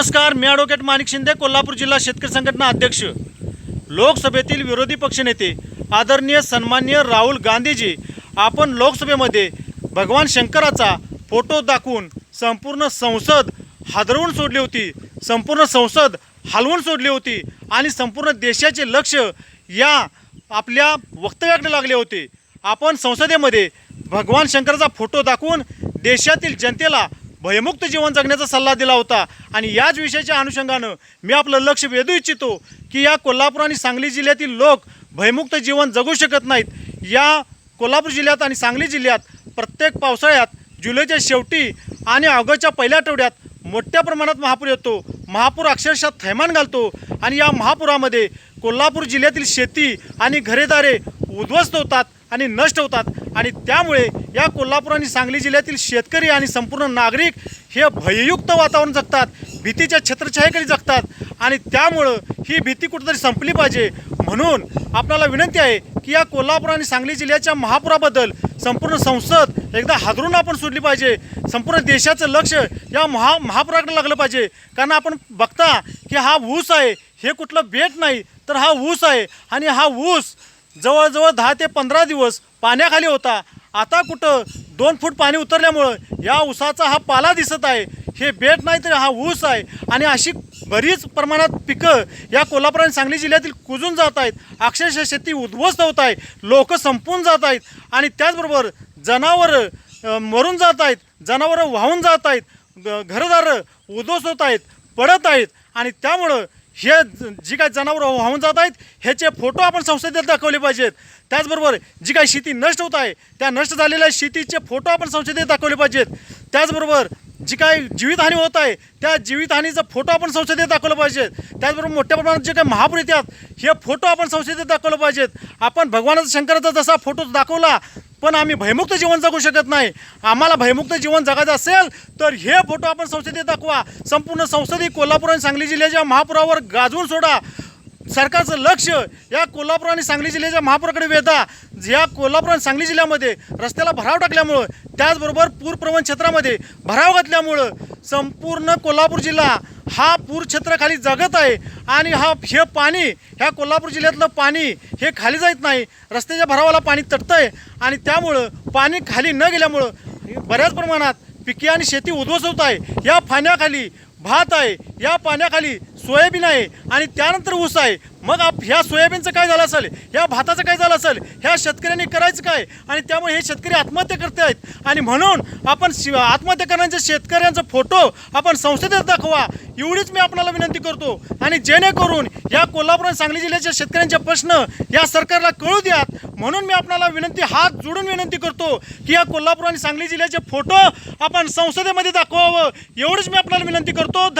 नमस्कार मी ॲडव्होकेट माणिक शिंदे कोल्हापूर जिल्हा शेतकरी संघटना अध्यक्ष. लोकसभेतील विरोधी पक्षनेते आदरणीय सन्माननीय राहुल गांधीजी आपण लोकसभेमध्ये भगवान शंकराचा फोटो दाखवून संपूर्ण संसद हादरवून सोडली होती संपूर्ण संसद हलवून सोडली होती आणि संपूर्ण देशाचे लक्ष या आपल्या वक्तव्याकडे लागले होते. आपण संसदेमध्ये भगवान शंकराचा फोटो दाखवून देशातील जनतेला भयमुक्त जीवन जगण्याचा सल्ला दिला होता. आणि याच विषयाच्या अनुषंगानं मी आपलं लक्ष वेधू इच्छितो की या कोल्हापूर आणि सांगली जिल्ह्यातील लोक भयमुक्त जीवन जगू शकत नाहीत. या कोल्हापूर जिल्ह्यात आणि सांगली जिल्ह्यात प्रत्येक पावसाळ्यात जुलैच्या शेवटी आणि ऑगस्टच्या पहिल्या आठवड्यात मोठ्या प्रमाणात महापूर येतो. महापूर अक्षरशः थैमान घालतो आणि या महापुरामध्ये कोल्हापूर जिल्ह्यातील शेती आणि घरेदारे उद्ध्वस्त होतात. आणि नष्ट होतात. आणि त्यामुळे या कोल्हापूर आणि सांगली जिल्ह्यातील शेतकरी आणि संपूर्ण नागरिक हे भययुक्त वातावरण जगतात भीतीच्या छत्रछायेकडे जगतात आणि त्यामुळं ही भीती कुठेतरी संपली पाहिजे. म्हणून आपल्याला विनंती आहे की या कोल्हापूर आणि सांगली जिल्ह्याच्या महापुराबद्दल संपूर्ण संसद एकदा हादरून आपण सोडली पाहिजे. संपूर्ण देशाचं लक्ष या महा महापुराकडे लागलं पाहिजे. कारण आपण बघता की हा ऊस आहे हे कुठलं बेट नाही तर हा ऊस आहे आणि हा ऊस जवळजवळ दहा ते पंधरा दिवस पाण्याखाली होता. आता कुठं दोन फूट पाणी उतरल्यामुळं या ऊसाचा हा पाला दिसत आहे. हे बेट नाही तर हा ऊस आहे. आणि अशी बरीच प्रमाणात पिकं या कोल्हापूर आणि सांगली जिल्ह्यातील कुजून जात आहेत. अक्षरशः शेती उद्ध्वस्त होत आहे. लोक संपून जात आहेत. आणि त्याचबरोबर जनावरं मरून जात आहेत. जनावरं वाहून जात आहेत. घरदारं उद्ध्वस्त होत आहेत. पडत आहेत. आणि त्यामुळं हे जी काही जनावरं वाहून जात आहेत ह्याचे फोटो आपण संसदेत दाखवले पाहिजेत. त्याचबरोबर जी काही शेती नष्ट होत आहे त्या नष्ट झालेल्या शेतीचे फोटो आपण संसदेत दाखवले पाहिजेत. त्याचबरोबर जी काय जीवितहानी होत आहे त्या जीवितहानीचा फोटो आपण संसदेत दाखवलं पाहिजेत. त्याचबरोबर मोठ्या प्रमाणात जे काही महापूर येतात हे फोटो आपण संसदेत दाखवलं पाहिजेत. आपण भगवानाचा शंकराचा जसा फोटो दाखवला पण आम्ही भयमुक्त जीवन जगू शकत नाही. आम्हाला भयमुक्त जीवन जगायचं असेल तर हे फोटो आपण संसदेत दाखवा. संपूर्ण संसदी कोल्हापूर आणि सांगली जिल्ह्याच्या महापुरावर गाजवून सोडा. सरकारचं लक्ष या कोल्हापूर आणि सांगली जिल्ह्याच्या महापुराकडे वेधा. या कोल्हापूर आणि सांगली जिल्ह्यामध्ये रस्त्याला भराव टाकल्यामुळं त्याचबरोबर पूरप्रवण क्षेत्रामध्ये भराव घातल्यामुळं संपूर्ण कोल्हापूर जिल्हा हा पूर क्षेत्राखाली जगत आहे. आणि हा हे पाणी ह्या कोल्हापूर जिल्ह्यातलं पाणी हे खाली जात नाही. रस्त्याच्या भरावाला पाणी तटतं आहे आणि त्यामुळं पाणी खाली न गेल्यामुळं बऱ्याच प्रमाणात पिके आणि शेती उद्ध्वस्त होत आहे. या पाण्याखाली भात आहे. या पाण्याखाली सोयाबीन आहे आणि त्यानंतर ऊस आहे. मग आप ह्या सोयाबीनचं काय झालं असेल? ह्या भाताचं काय झालं असेल? ह्या शेतकऱ्यांनी करायचं काय? आणि त्यामुळे हे शेतकरी आत्महत्या करते आहेत. आणि म्हणून आपण शि- आत्महत्या करण्याच्या शेतकऱ्यांचा फोटो आपण संसदेत दाखवा. एवढीच मी आपल्याला विनंती करतो. आणि जेणेकरून या कोल्हापूर आणि सांगली जिल्ह्याच्या शेतकऱ्यांचे प्रश्न या सरकारला कळू द्यात. म्हणून मी आपल्याला विनंती हात जोडून विनंती करतो की या कोल्हापूर आणि सांगली जिल्ह्याचे फोटो आपण संसदेमध्ये दाखवावं. एवढीच मी आपल्याला विनंती करतो.